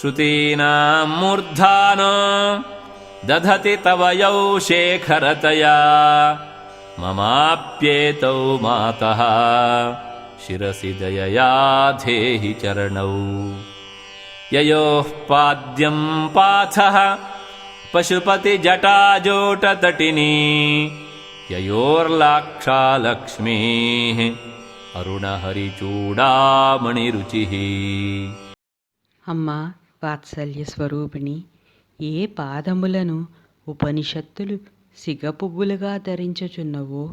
श्रुतीनां मूर्धान। दधति तव यौ शेखरतया। ममाप्येतौ मातः। शिरसि दयया धेहि चरणौ। ययोः पाद्यम् पाथः। पशुपतिजटाजोटतटिनी ययोर्लाक्षालक्ष्मीः। अरुणहरिचूडामणिरुचिः। अम्मा వాత్సల్య స్వరూపిణి ఏ పాదములను ఉపనిషత్తులు సిగపువ్వులుగా ధరించుచున్నవో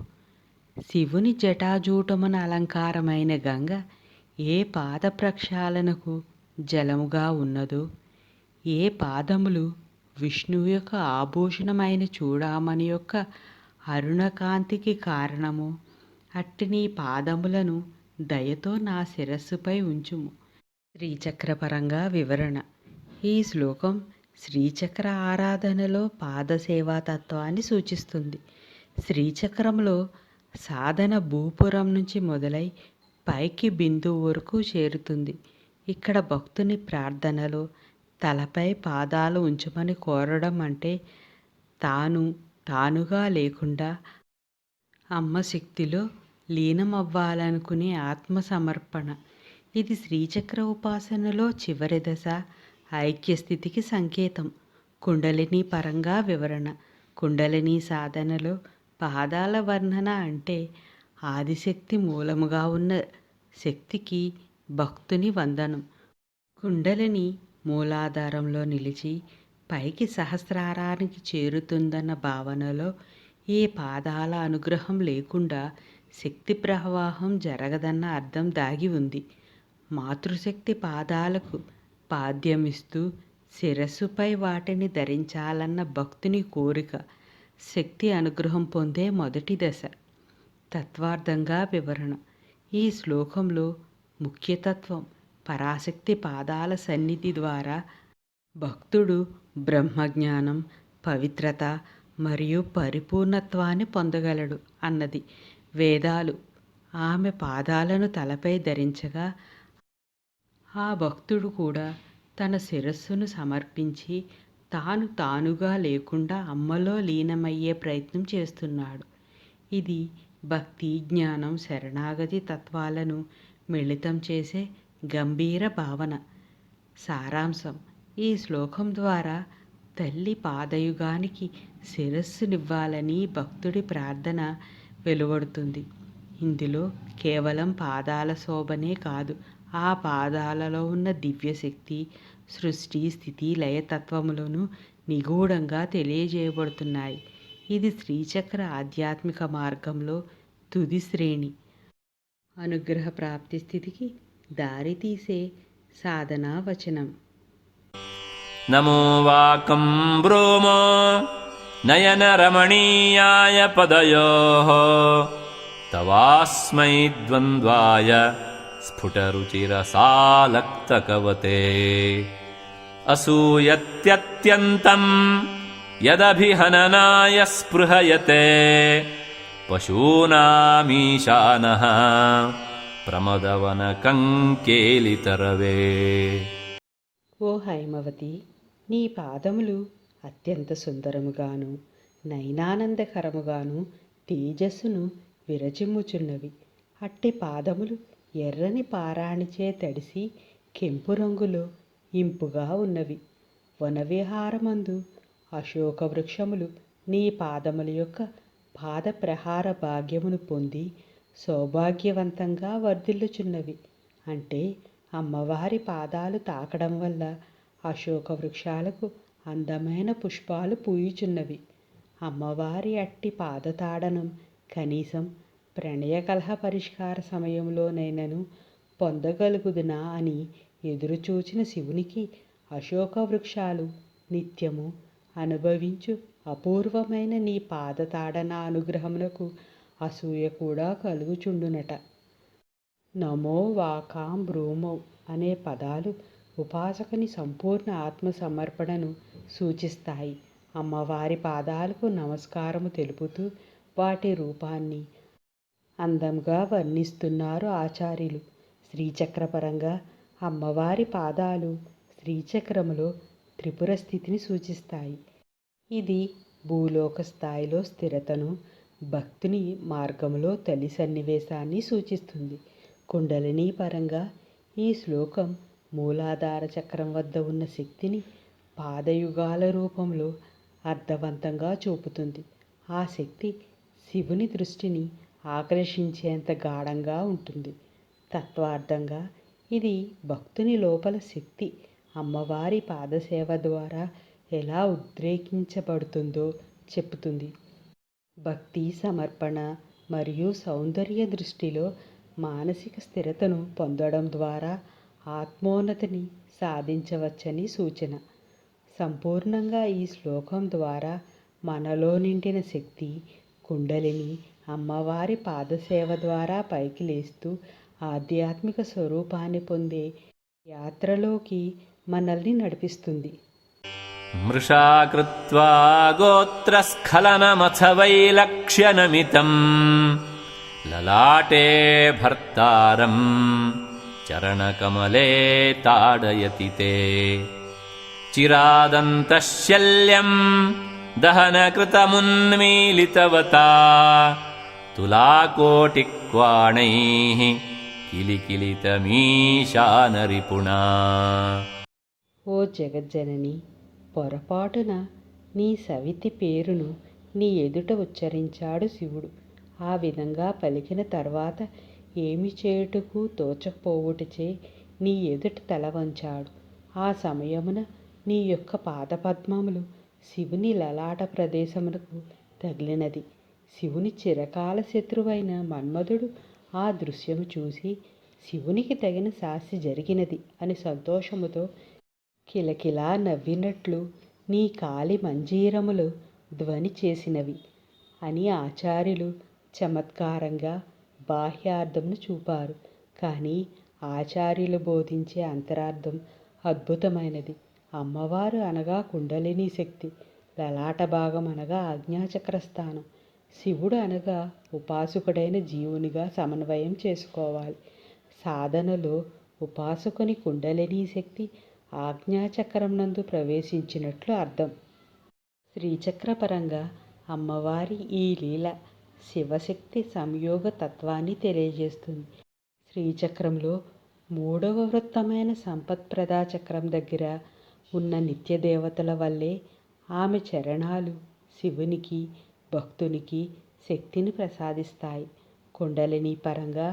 శివుని జటాజూటమున అలంకారమైన గంగ ఏ పాద ప్రక్షాళనకు జలముగా ఉన్నదో ఏ పాదములు విష్ణువు యొక్క ఆభూషణమైన చూడామని యొక్క అరుణకాంతికి కారణము అట్టి నీ పాదములను దయతో నా శిరస్సుపై ఉంచుము. శ్రీచక్రపరంగా వివరణ. ఈ శ్లోకం శ్రీచక్ర ఆరాధనలో పాదసేవా తత్వాన్ని సూచిస్తుంది. శ్రీచక్రంలో సాధన భూపురం నుంచి మొదలై పైకి బిందువు వరకు చేరుతుంది. ఇక్కడ భక్తుని ప్రార్థనలో తలపై పాదాలు ఉంచమని కోరడం అంటే తాను తానుగా లేకుండా అమ్మ శక్తిలో లీనమవ్వాలనుకునే ఆత్మ సమర్పణ ఇది శ్రీచక్ర ఉపాసనలో చివరి దశ. ఐక్యస్థితికి సంకేతం. కుండలిని పరంగా వివరణ. కుండలిని సాధనలో పాదాల వర్ణన అంటే ఆదిశక్తి మూలముగా ఉన్న శక్తికి భక్తుని వందనం. కుండలిని మూలాధారంలో నిలిచి పైకి సహస్రారానికి చేరుతుందన్న భావనలో ఏ పాదాల అనుగ్రహం లేకుండా శక్తి ప్రవాహం జరగదన్న అర్థం దాగి ఉంది. మాతృశక్తి పాదాలకు పాద్యమిస్తూ శిరస్సుపై వాటిని ధరించాలన్న భక్తుని కోరిక శక్తి అనుగ్రహం పొందే మొదటి దశ. తత్వార్థంగా వివరణ. ఈ శ్లోకంలో ముఖ్యతత్వం పరాశక్తి పాదాల సన్నిధి ద్వారా భక్తుడు బ్రహ్మజ్ఞానం పవిత్రత మరియు పరిపూర్ణత్వాన్ని పొందగలడు అన్నది. వేదాలు ఆమె పాదాలను తలపై ధరించగా ఆ భక్తుడు కూడా తన శిరస్సును సమర్పించి తాను తానుగా లేకుండా అమ్మలో లీనమయ్యే ప్రయత్నం చేస్తున్నాడు. ఇది భక్తి జ్ఞానం శరణాగతి తత్వాలను మిళితం చేసే గంభీర భావన. సారాంశం ఈ శ్లోకం ద్వారా తల్లి పాదయుగానికి శిరస్సునివ్వాలని భక్తుడి ప్రార్థన వెలువడుతుంది. ఇందులో కేవలం పాదాల శోభనే కాదు ఆ పాదాలలో ఉన్న దివ్యశక్తి సృష్టి స్థితి లయతత్వములను నిగూఢంగా తెలియజేయబడుతున్నాయి ఇది శ్రీచక్ర ఆధ్యాత్మిక మార్గంలో తుది శ్రేణి అనుగ్రహ ప్రాప్తి స్థితికి దారితీసే సాధనా వచనం नमो वाकं ब्रूमो नयनरमणीयाय पदयोः तवास्मै द्वन्द्वाय स्फुटरुचिरसालक्तकवते असूयत्यत्यन्तम् यदभिहननाय स्पृहयते पशूनामीशानः प्रमदवनकङ्केलितरवे ఓ హైమవతి నీ పాదములు అత్యంత సుందరముగాను నయనానందకరముగాను తేజస్సును విరచిమ్ముచున్నవి అట్టి పాదములు ఎర్రని పారాణిచే తడిసి కెంపు రంగులో ఇంపుగా ఉన్నవి. వనవిహారమందు అశోక వృక్షములు నీ పాదముల యొక్క పాద ప్రహార భాగ్యమును పొంది సౌభాగ్యవంతంగా వర్ధిల్లుచున్నవి. అంటే అమ్మవారి పాదాలు తాకడం వల్ల అశోక వృక్షాలకు అందమైన పుష్పాలు పూయుచున్నవి. అమ్మవారి అట్టి పాదతాడనం కనీసం ప్రణయకలహ పరిష్కార సమయంలోనైనను పొందగలుగుదునా అని ఎదురుచూచిన శివునికి అశోక వృక్షాలు నిత్యము అనుభవించు అపూర్వమైన నీ పాదతాడన అనుగ్రహమునకు అసూయ కూడా కలుగుచుండునట. నమో వాకాం భ్రూమౌ అనే పదాలు ఉపాసకుని సంపూర్ణ ఆత్మ సమర్పణను సూచిస్తాయి. అమ్మవారి పాదాలకు నమస్కారము తెలుపుతూ వాటి రూపాన్ని అందంగా వర్ణిస్తున్నారు ఆచార్యులు. శ్రీచక్రపరంగా అమ్మవారి పాదాలు శ్రీచక్రములో త్రిపుర స్థితిని సూచిస్తాయి. ఇది భూలోక స్థాయిలో స్థిరతను భక్తుని మార్గంలో తొలి సన్నివేశాన్ని సూచిస్తుంది. కుండలిని పరంగా ఈ శ్లోకం మూలాధార చక్రం వద్ద ఉన్న శక్తిని పాదయుగాల రూపంలో అర్థవంతంగా చూపుతుంది. ఆ శక్తి శివుని దృష్టిని ఆకర్షించేంత గాఢంగా ఉంటుంది. తత్వార్థంగా ఇది భక్తుని లోపల శక్తి. అమ్మవారి పాదసేవ ద్వారా ఎలా ఉద్రేకించబడుతుందో చెప్తుంది భక్తి సమర్పణ మరియు సౌందర్య దృష్టిలో మానసిక స్థిరతను పొందడం ద్వారా ఆత్మోన్నతిని సాధించవచ్చని సూచన. సంపూర్ణంగా ఈ శ్లోకం ద్వారా మనలో నిండిన శక్తి కుండలిని అమ్మవారి పాదసేవ ద్వారా పైకి లేస్తూ ఆధ్యాత్మిక స్వరూపాన్ని పొందే యాత్రలోకి మనల్ని నడిపిస్తుంది. మృషా కృత్వా గోత్రస్ఖలనమథ వైలక్ష్యనమితం లలాటే భర్తారం. చరణకమలే తాడయతి తే. చిరాదంతశల్యం దహనకృతమున్మీలితవతా. తులాకోటిక్వాణైः కిలికిలితమీశానరిపుణా. ఓ జగజ్జనని పొరపాటున నీ సవితి పేరును నీ ఎదుట ఉచ్చరించాడు శివుడు. ఆ విధంగా పలికిన తర్వాత ఏమి చేయుటకు తోచకపోవుటచే నీ ఎదుట తల వంచాడు. ఆ సమయమున నీ యొక్క పాదపద్మములు శివుని లలాట ప్రదేశమునకు తగిలినది. శివుని చిరకాల శత్రువైన మన్మధుడు ఆ దృశ్యము చూసి శివునికి తగిన శాస్తి జరిగినది అని సంతోషముతో కిలకిలా నవ్వినట్లు నీ కాలి మంజీరములు ధ్వని చేసినవి అని ఆచార్యులు చమత్కారంగా బాహ్యార్థంను చూపారు. కానీ ఆచార్యులు బోధించే అంతరార్థం అద్భుతమైనది. అమ్మవారు అనగా కుండలిని శక్తి లలాట భాగం అనగా ఆజ్ఞాచక్ర స్థానం శివుడు అనగా ఉపాసకుడైన జీవునిగా సమన్వయం చేసుకోవాలి. సాధనలో ఉపాసకుని కుండలిని శక్తి ఆజ్ఞాచక్రం నందు ప్రవేశించినట్లు అర్థం. శ్రీచక్రపరంగా అమ్మవారి ఈ లీల శివశక్తి సంయోగ తత్వాన్ని తెలియజేస్తుంది. శ్రీచక్రంలో మూడవ వృత్తమైన సంపత్ప్రదా చక్రం దగ్గర ఉన్న నిత్య దేవతల వల్లే ఆమె చరణాలు శివునికి భక్తునికి శక్తిని ప్రసాదిస్తాయి. కుండలిని పరంగా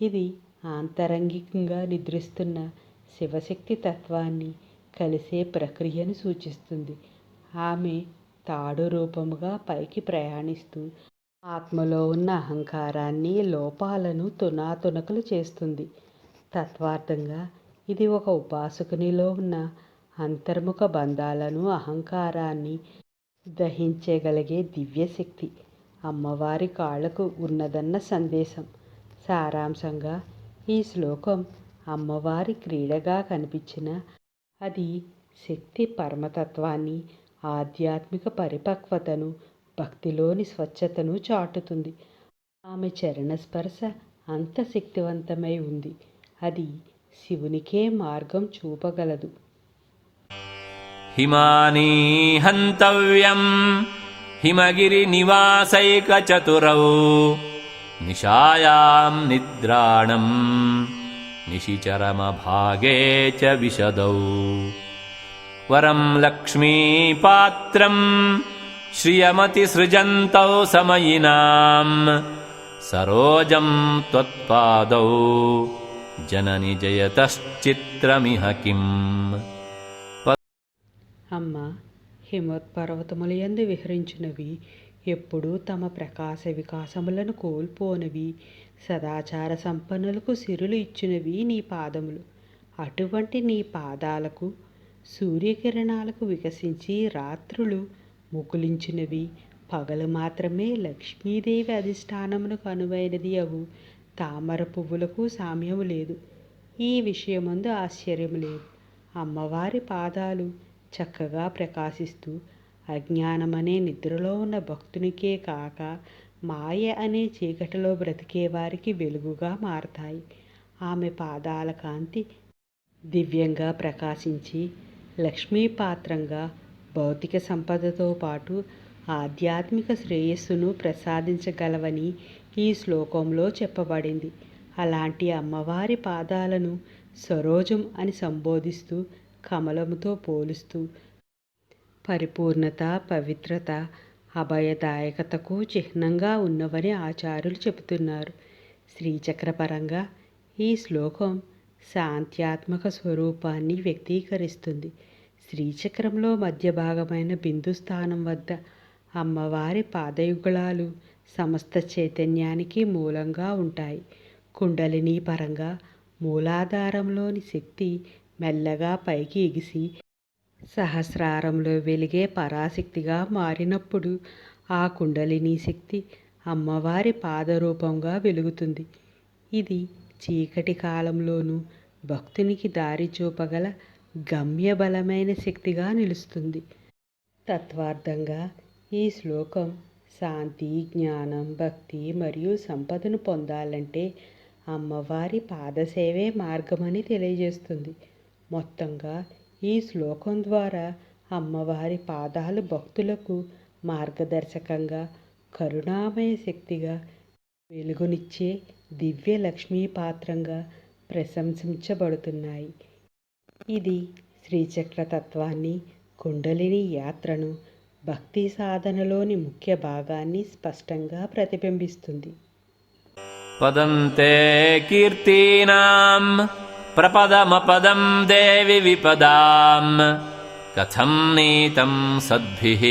ఇది ఆంతరంగికంగా నిద్రిస్తున్న శివశక్తి తత్వాన్ని కలిసే ప్రక్రియను సూచిస్తుంది. ఆమె తాడు రూపముగా పైకి ప్రయాణిస్తూ ఆత్మలో ఉన్న అహంకారాన్ని లోపాలను తునాతునకలు చేస్తుంది. తత్వార్థంగా ఇది ఒక ఉపాసకునిలో ఉన్న అంతర్ముఖ బంధాలను అహంకారాన్ని దహించగలిగే దివ్యశక్తి. అమ్మవారి కాళ్ళకు ఉన్నదన్న సందేశం. సారాంశంగా ఈ శ్లోకం అమ్మవారి క్రీడగా కనిపించిన అది శక్తి పరమతత్వాన్ని ఆధ్యాత్మిక పరిపక్వతను భక్తిలోని స్వచ్ఛతను చాటుతుంది. ఆమె చరణ స్పర్శ అంత శక్తివంతమై ఉంది. అది శివునికే మార్గం చూపగలదు. हिमानी हन्तव्यम्। हिमगिरिनिवासैकचतुरौ। निशायाम् निद्राणम्। निशिचरमभागे च विशदौ। वरम् लक्ष्मीपात्रम्। श्रियमतिसृजन्तौ समयिनाम्। सरोजम् त्वत्पादौ। जननि जयतश्चित्रमिह किम् అమ్మ హిమోత్పర్వతముల యందు విహరించినవి ఎప్పుడూ తమ ప్రకాశ వికాసములను కోల్పోనవి. సదాచార సంపన్నులకు సిరులు ఇచ్చినవి నీ పాదములు. అటువంటి నీ పాదాలకు సూర్యకిరణాలకు వికసించి రాత్రులు ముకులించినవి. పగలు మాత్రమే లక్ష్మీదేవి అధిష్టానమునకు అనువైనది అవు. తామర పువ్వులకు సామ్యము లేదు. ఈ విషయమందు ఆశ్చర్యం లేదు. అమ్మవారి పాదాలు చక్కగా ప్రకాశిస్తూ అజ్ఞానమనే నిద్రలో ఉన్న భక్తునికే కాక మాయ అనే చీకటిలో బ్రతికే వారికి వెలుగుగా మారతాయి. ఆమె పాదాల కాంతి దివ్యంగా ప్రకాశించి లక్ష్మీపాత్రంగా భౌతిక సంపదతో పాటు ఆధ్యాత్మిక శ్రేయస్సును ప్రసాదించగలవని ఈ శ్లోకంలో చెప్పబడింది. అలాంటి అమ్మవారి పాదాలను సరోజం అని సంబోధిస్తూ కమలముతో పోలుస్తూ పరిపూర్ణత పవిత్రత అభయదాయకతకు చిహ్నంగా ఉన్నవని ఆచార్యులు చెబుతున్నారు. శ్రీచక్రపరంగా ఈ శ్లోకం శాంత్యాత్మక స్వరూపాన్ని వ్యక్తీకరిస్తుంది. శ్రీచక్రంలో మధ్య భాగమైన బిందు స్థానం వద్ద అమ్మవారి పాదయుగళాలు సమస్త చైతన్యానికి మూలంగా ఉంటాయి. కుండలిని పరంగా మూలాధారంలోని శక్తి మెల్లగా పైకి ఎగిసి సహస్రారంలో వెలిగే పరాశక్తిగా మారినప్పుడు ఆ కుండలిని శక్తి అమ్మవారి పాదరూపంగా వెలుగుతుంది. ఇది చీకటి కాలంలోనూ భక్తునికి దారి చూపగల గమ్యబలమైన శక్తిగా నిలుస్తుంది. తత్వార్థంగా ఈ శ్లోకం శాంతి జ్ఞానం భక్తి మరియు సంపదను పొందాలంటే అమ్మవారి పాదసేవే మార్గమని తెలియజేస్తుంది. మొత్తంగా ఈ శ్లోకం ద్వారా అమ్మవారి పాదాలు భక్తులకు మార్గదర్శకంగా కరుణామయ శక్తిగా వెలుగునిచ్చే దివ్య లక్ష్మీ పాత్రంగా ప్రశంసించబడుతున్నాయి. ఇది శ్రీచక్ర తత్వాన్ని కుండలిని యాత్రను భక్తి సాధనలోని ముఖ్య భాగాన్ని స్పష్టంగా ప్రతిబింబిస్తుంది. పదంతే కీర్తీనాం प्रपदमपदम् देवि विपदाम्। कथम् नीतम् सद्भिः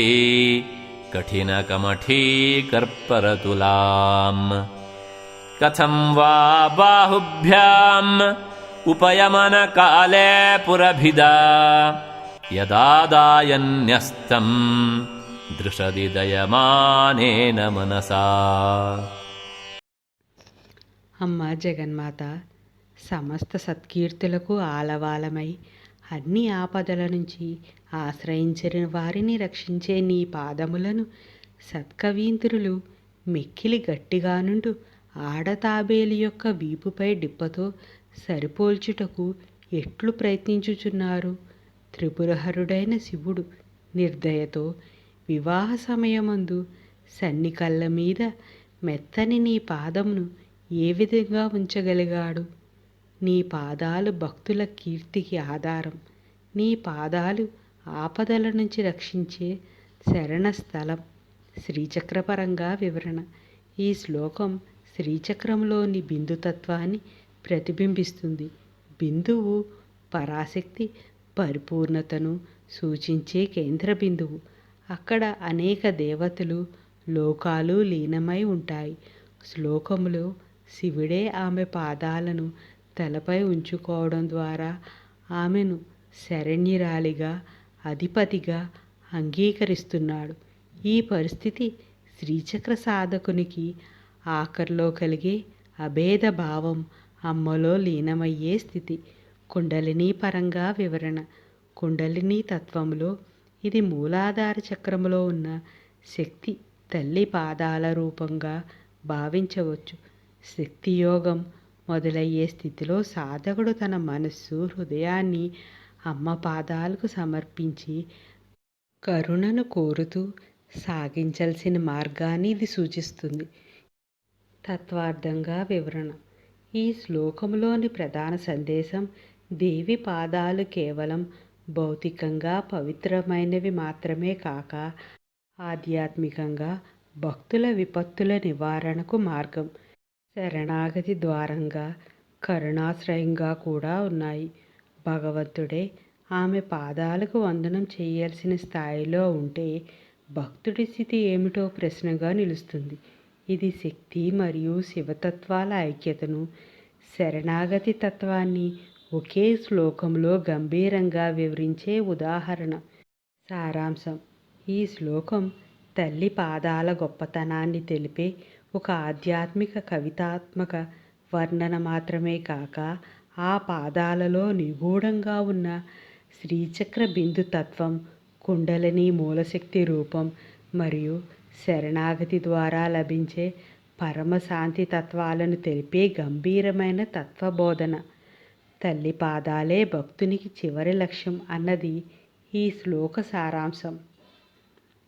कठिनकमठीकर्परतुलाम्। कथम् वा बाहुभ्याम् उपयमनकाले पुरभिदा। यदादायन्यस्तम् न्यस्तम् दयमानेन मनसा। अम्मा जगन्माता సమస్త సత్కీర్తులకు ఆలవాలమై అన్ని ఆపదల నుంచి ఆశ్రయించిన వారిని రక్షించే నీ పాదములను సత్కవీంతురులు మెక్కిలి గట్టిగా ఆడతాబేలి యొక్క వీపుపై డిప్పతో సరిపోల్చుటకు ఎట్లు ప్రయత్నించుచున్నారు? త్రిపురహరుడైన శివుడు నిర్దయతో వివాహ సమయమందు సన్నికళ్ళ మీద మెత్తని నీ పాదమును ఏ విధంగా ఉంచగలిగాడు? నీ పాదాలు భక్తుల కీర్తికి ఆధారం. నీ పాదాలు ఆపదల నుంచి రక్షించే శరణ స్థలం శ్రీచక్రపరంగా వివరణ. ఈ శ్లోకం శ్రీచక్రంలోని బిందుతత్వాన్ని ప్రతిబింబిస్తుంది. బిందువు పరాశక్తి పరిపూర్ణతను సూచించే కేంద్ర బిందువు. అక్కడ అనేక దేవతలు లోకాలు లీనమై ఉంటాయి. శ్లోకములో శివుడే ఆమె పాదాలను తలపై ఉంచుకోవడం ద్వారా ఆమెను శరణ్యురాలిగా అధిపతిగా అంగీకరిస్తున్నాడు. ఈ పరిస్థితి శ్రీచక్ర సాధకునికి ఆఖరిలో కలిగే అభేద భావం అమ్మలో లీనమయ్యే స్థితి. కుండలిని పరంగా వివరణ. కుండలిని తత్వంలో ఇది మూలాధార చక్రంలో ఉన్న శక్తి తల్లి పాదాల రూపంగా భావించవచ్చు. శక్తియోగం మొదలయ్యే స్థితిలో సాధకుడు తన మనస్సు హృదయాన్ని అమ్మ పాదాలకు సమర్పించి కరుణను కోరుతూ సాగించాల్సిన మార్గాన్ని ఇది సూచిస్తుంది. తత్వార్థంగా వివరణ. ఈ శ్లోకంలోని ప్రధాన సందేశం దేవి పాదాలు కేవలం భౌతికంగా పవిత్రమైనవి మాత్రమే కాక ఆధ్యాత్మికంగా భక్తుల విపత్తుల నివారణకు మార్గం. శరణాగతి ద్వారంగా కరుణాశ్రయంగా కూడా ఉన్నాయి. భగవంతుడే ఆమె పాదాలకు వందనం చేయాల్సిన స్థాయిలో ఉంటే భక్తుడి స్థితి ఏమిటో ప్రశ్నగా నిలుస్తుంది. ఇది శక్తి మరియు శివతత్వాల ఐక్యతను శరణాగతి తత్వాన్ని ఒకే శ్లోకంలో గంభీరంగా వివరించే ఉదాహరణ. సారాంశం ఈ శ్లోకం తల్లి పాదాల గొప్పతనాన్ని తెలిపే ఒక ఆధ్యాత్మిక కవితాత్మక వర్ణన మాత్రమే కాక ఆ పాదాలలో నిగూఢంగా ఉన్న శ్రీచక్ర బిందు తత్వం కుండలిని మూలశక్తి రూపం మరియు శరణాగతి ద్వారా లభించే పరమశాంతి తత్వాలను తెలిపే గంభీరమైన తత్వబోధన. తల్లి పాదాలే భక్తునికి చివరి లక్ష్యం అన్నది ఈ శ్లోక సారాంశం.